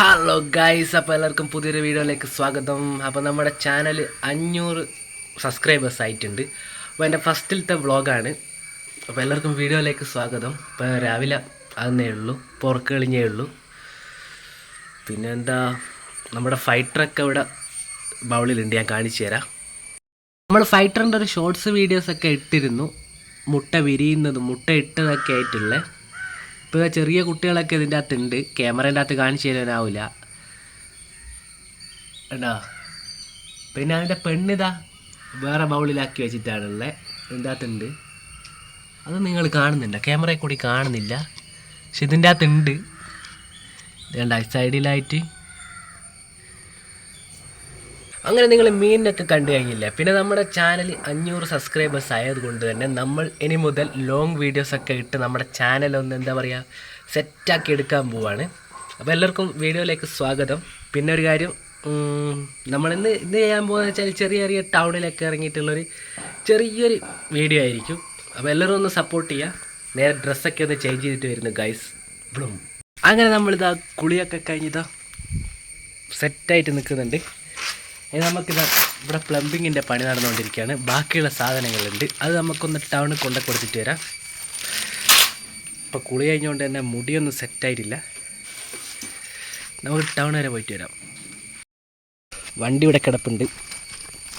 Hello guys അപ്പോൾ എല്ലാവർക്കും പുതിയൊരു വീഡിയോയിലേക്ക് സ്വാഗതം. അപ്പോൾ നമ്മുടെ ചാനൽ അഞ്ഞൂറ് സബ്സ്ക്രൈബേഴ്സ് ആയിട്ടുണ്ട്. അപ്പോൾ എന്റെ ഫസ്റ്റിലത്തെ വ്ളോഗാണ്. അപ്പോൾ എല്ലാവർക്കും വീഡിയോയിലേക്ക് സ്വാഗതം. ഇപ്പോൾ രാവിലെ അതെന്നേ ഉള്ളൂ. പുറക്ക് കളിഞ്ഞേ ഉള്ളൂ. പിന്നെന്താ? നമ്മുടെ ഫൈറ്ററൊക്കെ ഇവിടെ ബൗളിലുണ്ട്. ഞാൻ കാണിച്ചു തരാം. നമ്മൾ ഫൈറ്ററിന്റെ ഒരു ഷോർട്സ് വീഡിയോസൊക്കെ ഇട്ടിരുന്നു. മുട്ട വിരിയുന്നതും മുട്ട ഇട്ടതൊക്കെ ആയിട്ടുള്ള. ഇപ്പോൾ ചെറിയ കുട്ടികളൊക്കെ ഇതിന്റെ അകത്തുണ്ട്. ക്യാമറേന്റെ അകത്ത് കാണിച്ചു തരാനാവില്ല കേട്ടോ പിന്നെ അതിന്റെ പെണ്ണിതാ വേറെ ബൗളിലാക്കി വെച്ചിട്ടാണുള്ളത് ഇതിന്റെ അകത്തുണ്ട്. അത് നിങ്ങൾ കാണുന്നില്ല ക്യാമറയിൽ കൂടി കാണുന്നില്ല. പക്ഷെ ഇതിന്റെ അകത്തുണ്ട്. സൈഡിലായിട്ട് അങ്ങനെ നിങ്ങൾ മീനിനൊക്കെ കണ്ടു കഴിഞ്ഞില്ല? പിന്നെ നമ്മുടെ ചാനൽ അഞ്ഞൂറ് സബ്സ്ക്രൈബേഴ്സ് ആയതുകൊണ്ട് തന്നെ നമ്മൾ ഇനി മുതൽ ലോങ് വീഡിയോസൊക്കെ ഇട്ട് നമ്മുടെ ചാനൽ ഒന്ന് എന്താ പറയുക സെറ്റാക്കി എടുക്കാൻ പോവാണ്. അപ്പോൾ എല്ലാവർക്കും വീഡിയോയിലേക്ക് സ്വാഗതം. പിന്നെ ഒരു കാര്യം നമ്മൾ ഇന്ന് ചെയ്യാൻ പോകുന്നത് വെച്ചാൽ ചെറിയ ചെറിയ ടൗണിലൊക്കെ ഇറങ്ങിയിട്ടുള്ളൊരു ചെറിയൊരു വീഡിയോ ആയിരിക്കും. അപ്പോൾ എല്ലാവരും ഒന്ന് സപ്പോർട്ട് ചെയ്യുക നേരെ ഡ്രസ്സൊക്കെ ഒന്ന് ചേഞ്ച് ചെയ്തിട്ട് വരുന്നു ഗൈസ് ബ്ലൂം. അങ്ങനെ നമ്മളിതാ കുളിയൊക്കെ കഴിഞ്ഞിതാ സെറ്റായിട്ട് നിൽക്കുന്നുണ്ട്. ഇനി നമുക്കിത് ഇവിടെ പ്ലംബിങ്ങിന്റെ പണി നടന്നുകൊണ്ടിരിക്കുകയാണ്. ബാക്കിയുള്ള സാധനങ്ങളുണ്ട്. അത് നമുക്കൊന്ന് ടൗണിൽ കൊണ്ടു കൊടുത്തിട്ട് വരാം. ഇപ്പോൾ കുളി കഴിഞ്ഞുകൊണ്ട് തന്നെ മുടിയൊന്നും സെറ്റായിട്ടില്ല നമുക്ക് ടൗൺ വരെ പോയിട്ട് വരാം. വണ്ടി ഇവിടെ കിടപ്പുണ്ട്.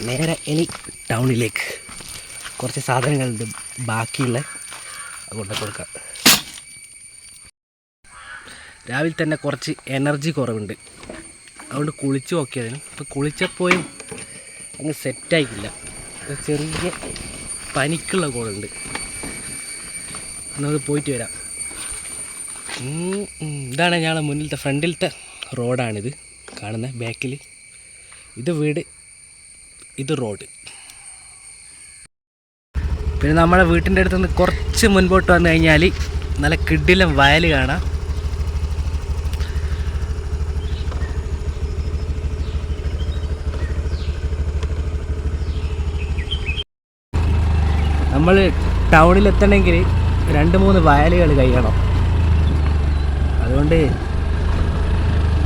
നേരെ ഇനി ടൗണിലേക്ക് കുറച്ച് സാധനങ്ങളുണ്ട് ബാക്കിയുള്ള. കൊണ്ട കൊടുക്കാം. രാവിലെ തന്നെ കുറച്ച് എനർജി കുറവുണ്ട്. അതുകൊണ്ട് കുളിച്ച് നോക്കിയതിന് അപ്പോൾ കുളിച്ചപ്പോഴും അങ്ങ് സെറ്റായിട്ടില്ല. ഒരു ചെറിയ പനിക്കുള്ള കോളുണ്ട്. എന്നത് പോയിട്ട് വരാം. ഇതാണ് ഞങ്ങളുടെ മുന്നിലത്തെ ഫ്രണ്ടിലത്തെ റോഡാണിത്. കാണുന്ന ബാക്കിൽ ഇത് വീട് ഇത് റോഡ്. പിന്നെ നമ്മളെ വീട്ടിന്റെ അടുത്ത് നിന്ന് കുറച്ച് മുൻപോട്ട് വന്നു കഴിഞ്ഞാൽ നല്ല കിഡിലും വയൽ കാണാം. നമ്മൾ ടൗണിൽ എത്തണമെങ്കിൽ രണ്ട് മൂന്ന് വയലുകൾ കഴിയണം. അതുകൊണ്ട്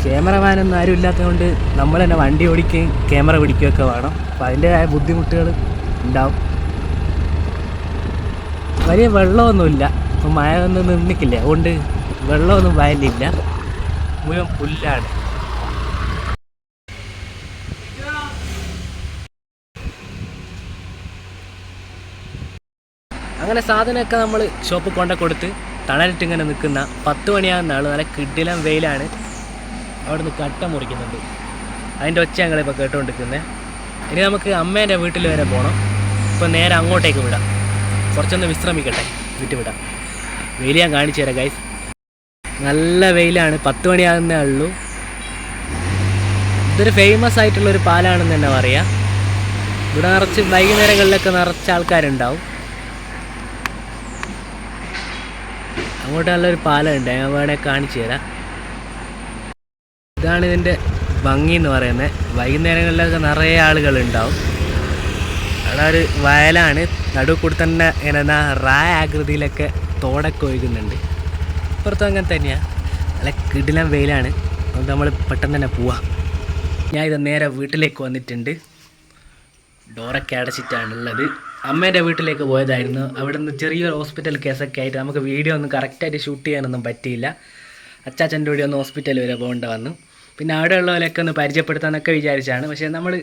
ക്യാമറമാനൊന്നും ആരും ഇല്ലാത്തതുകൊണ്ട് നമ്മൾ തന്നെ വണ്ടി ഓടിക്കുകയും ക്യാമറ പിടിക്കുകയൊക്കെ വേണം. അപ്പോൾ അതിന്റെതായ ബുദ്ധിമുട്ടുകൾ ഉണ്ടാവും. വലിയ വെള്ളമൊന്നുമില്ല. ഇപ്പം മഴ ഒന്നും നിന്നിക്കില്ല അതുകൊണ്ട് വെള്ളമൊന്നും വയലില്ല മുഴുവൻ പുല്ലാണ്. അങ്ങനെ സാധനമൊക്കെ നമ്മൾ ഷോപ്പ് കൊണ്ട കൊടുത്ത് തണലിട്ട് ഇങ്ങനെ നിൽക്കുന്ന പത്ത് മണിയാകുന്ന ആൾ നല്ല കിഡിലം വെയിലാണ്. അവിടെ നിന്ന് കട്ട മുറിക്കുന്നുണ്ട്. അതിന്റെ ഒച്ച ഞങ്ങളിപ്പോൾ കേട്ടുകൊണ്ടിരിക്കുന്നത് ഇനി നമുക്ക് അമ്മേന്റെ വീട്ടിൽ വരെ പോകണം ഇപ്പോൾ നേരെ അങ്ങോട്ടേക്ക് വിടാം. കുറച്ചൊന്ന് വിശ്രമിക്കട്ടെ. വീട്ടിൽ വിടാം. വെയിൽ ഞാൻ കാണിച്ചു തരാം ഗൈസ് നല്ല വെയിലാണ്. പത്ത് മണിയാകുന്നേ ഉള്ളൂ. ഇതൊരു ഫേമസ് ആയിട്ടുള്ളൊരു പാലാണെന്ന് തന്നെ പറയാം. ഇവിടെ നിറച്ച് വൈകുന്നേരങ്ങളിലൊക്കെ നിറച്ച് ആൾക്കാരുണ്ടാവും. അങ്ങോട്ട് നല്ലൊരു പാലമുണ്ട്. ഞാൻ വേണേൽ കാണിച്ചു തരാം. ഇതാണ് ഇതിന്റെ ഭംഗി എന്ന് പറയുന്നത്. വൈകുന്നേരങ്ങളിലൊക്കെ നിറയെ ആളുകളുണ്ടാവും. അവിടെ ഒരു വയലാണ്. നടുവ് തന്നെ ഇങ്ങനെ റായ ആകൃതിയിലൊക്കെ തോടൊക്കെ ഒഴുകുന്നുണ്ട്. ഇപ്പുറത്തും അങ്ങനെ തന്നെയാണ് നല്ല കിടിലം വെയിലാണ്. അതുകൊണ്ട് നമ്മൾ പെട്ടെന്ന് തന്നെ പോവാം. ഞാൻ ഇത് നേരെ വീട്ടിലേക്ക് വന്നിട്ടുണ്ട്. ഡോറൊക്കെ അടച്ചിട്ടാണുള്ളത്. അമ്മേന്റെ വീട്ടിലേക്ക് പോയതായിരുന്നു. അവിടെ നിന്ന് ചെറിയൊരു ഹോസ്പിറ്റൽ കേസൊക്കെ ആയിട്ട് നമുക്ക് വീഡിയോ ഒന്നും കറക്റ്റായിട്ട് ഷൂട്ട് ചെയ്യാനൊന്നും പറ്റിയില്ല. അച്ചാച്ചന്റെ കൂടി ഒന്ന് ഹോസ്പിറ്റൽ വരെ പോകേണ്ട വന്നു. പിന്നെ അവിടെ ഉള്ളവരൊക്കെ ഒന്ന് പരിചയപ്പെടുത്താമെന്നൊക്കെ വിചാരിച്ചാണ്. പക്ഷേ നമ്മൾ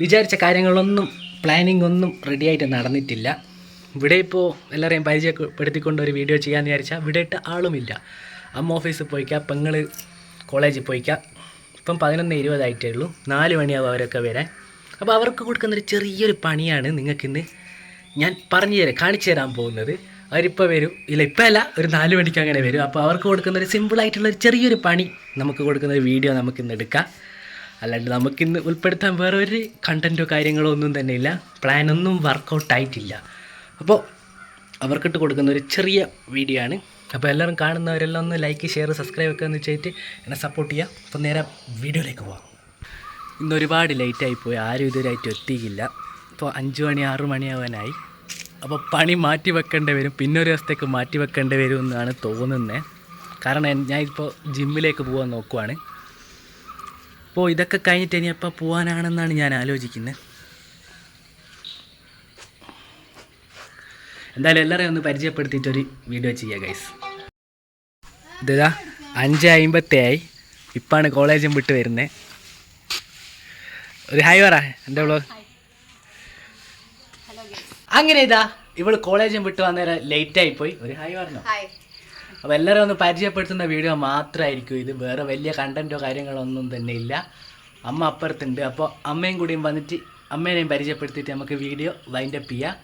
വിചാരിച്ച കാര്യങ്ങളൊന്നും പ്ലാനിങ് ഒന്നും റെഡി ആയിട്ട് നടന്നിട്ടില്ല. ഇവിടെ ഇപ്പോൾ എല്ലാവരെയും പരിചയപ്പെടുത്തിക്കൊണ്ട് ഒരു വീഡിയോ ചെയ്യാമെന്ന് വിചാരിച്ചാൽ ഇവിടെ ഇട്ട് ആളുമില്ല. അമ്മ ഓഫീസിൽ പോയിക്കാം പെങ്ങൾ കോളേജിൽ പോയിക്കാം. ഇപ്പം പതിനൊന്ന് ഇരുപതായിട്ടേ ഉള്ളൂ. നാല് മണിയാവും അവരൊക്കെ വരാൻ. അപ്പോൾ അവർക്ക് കൊടുക്കുന്നൊരു ചെറിയൊരു പണിയാണ് നിങ്ങൾക്കിന്ന് ഞാൻ പറഞ്ഞു തരാം കാണിച്ചു തരാൻ പോകുന്നത്. അവരിപ്പോൾ വരും. ഇല്ല ഇപ്പം അല്ല ഒരു നാല് മണിക്ക് അങ്ങനെ വരും. അപ്പോൾ അവർക്ക് കൊടുക്കുന്ന ഒരു സിമ്പിളായിട്ടുള്ള ഒരു ചെറിയൊരു പണി നമുക്ക് കൊടുക്കുന്ന ഒരു വീഡിയോ നമുക്കിന്ന് എടുക്കാം. അല്ലാണ്ട് നമുക്കിന്ന് ഉൾപ്പെടുത്താൻ വേറെ ഒരു കണ്ടന്റോ കാര്യങ്ങളോ ഒന്നും തന്നെ ഇല്ല. പ്ലാനൊന്നും വർക്കൗട്ട് ആയിട്ടില്ല. അപ്പോൾ അവർക്കിട്ട് കൊടുക്കുന്ന ഒരു ചെറിയ വീഡിയോ ആണ്. അപ്പോൾ എല്ലാവരും കാണുന്നവരെല്ലാം ഒന്ന് ലൈക്ക് ഷെയർ സബ്സ്ക്രൈബ് ഒക്കെ എന്ന് വെച്ചിട്ട് എന്നെ സപ്പോർട്ട് ചെയ്യുക അപ്പോൾ നേരെ വീഡിയോയിലേക്ക് പോകാം ഇന്ന് ഒരുപാട് ലേറ്റായി പോയി. ആരും ഇതുവരെയായിട്ട് എത്തിയില്ല. ഇപ്പോൾ അഞ്ച് മണി ആറ് മണിയാവാനായി. അപ്പോൾ പണി മാറ്റി വെക്കേണ്ടി വരും. പിന്നെ ഒരു ദിവസത്തേക്ക് മാറ്റി വെക്കേണ്ടി വരും എന്നാണ് തോന്നുന്നത് കാരണം ഞാൻ ഇപ്പോൾ ജിമ്മിലേക്ക് പോകാൻ നോക്കുവാണ്. അപ്പോൾ ഇതൊക്കെ കഴിഞ്ഞിട്ട് ഇനി എപ്പോൾ പോകാനാണെന്നാണ് ഞാൻ ആലോചിക്കുന്നത് എന്തായാലും എല്ലാവരെയും ഒന്ന് പരിചയപ്പെടുത്തിയിട്ടൊരു വീഡിയോ ചെയ്യുക ഗൈസ് ഇതാ അഞ്ച് അമ്പത്തിയായി ഇപ്പാണ് കോളേജും വിട്ട് വരുന്നത് ഒരു ഹായ് പറ എന്റെ വ്ളോഗ് അങ്ങനെ ഇതാ. ഇവൾ കോളേജും വിട്ട് വന്നേരം ലേറ്റ് ആയി പോയി. ഒരു ഹായ് പറഞ്ഞു? അപ്പൊ എല്ലാവരും ഒന്ന് പരിചയപ്പെടുത്തുന്ന വീഡിയോ മാത്രമായിരിക്കും ഇത് വേറെ വലിയ കണ്ടന്റോ കാര്യങ്ങളോ ഒന്നും തന്നെ ഇല്ല. അമ്മ അപ്പുറത്തുണ്ട്. അപ്പോൾ അമ്മയും കൂടിയും വന്നിട്ട് അമ്മേനെയും പരിചയപ്പെടുത്തിയിട്ട് നമുക്ക് വീഡിയോ വൈൻഡ് അപ്പ് ചെയ്യാം.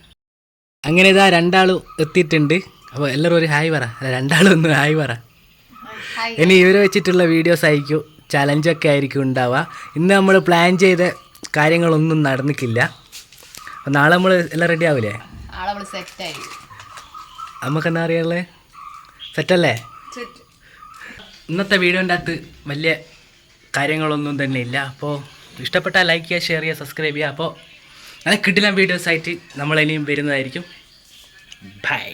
അങ്ങനെ ഇതാ രണ്ടാളും എത്തിയിട്ടുണ്ട്. അപ്പോൾ എല്ലാവരും ഒരു ഹായ് പറ. രണ്ടാളും ഒന്ന് ഹായ് പറ. ഇനി ഇവരെ വെച്ചിട്ടുള്ള വീഡിയോസ് ആയിരിക്കും. ചലഞ്ചൊക്കെ ആയിരിക്കും ഉണ്ടാവുക. ഇന്ന് നമ്മൾ പ്ലാൻ ചെയ്ത കാര്യങ്ങളൊന്നും നടന്നിട്ടില്ല. അപ്പോൾ നാളെ നമ്മൾ എല്ലാം റെഡി ആവില്ലേ നമുക്ക് എന്നാ അറിയാനുള്ളത് സെറ്റല്ലേ ഇന്നത്തെ വീഡിയോന്റെ അകത്ത് വലിയ കാര്യങ്ങളൊന്നും തന്നെ ഇല്ല. അപ്പോൾ ഇഷ്ടപ്പെട്ടാൽ ലൈക്ക് ചെയ്യുക ഷെയർ ചെയ്യുക സബ്സ്ക്രൈബ് ചെയ്യുക. അപ്പോൾ നല്ല കിട്ടില്ല വീഡിയോസ് ആയിട്ട് നമ്മളിനിയും വരുന്നതായിരിക്കും. ബൈ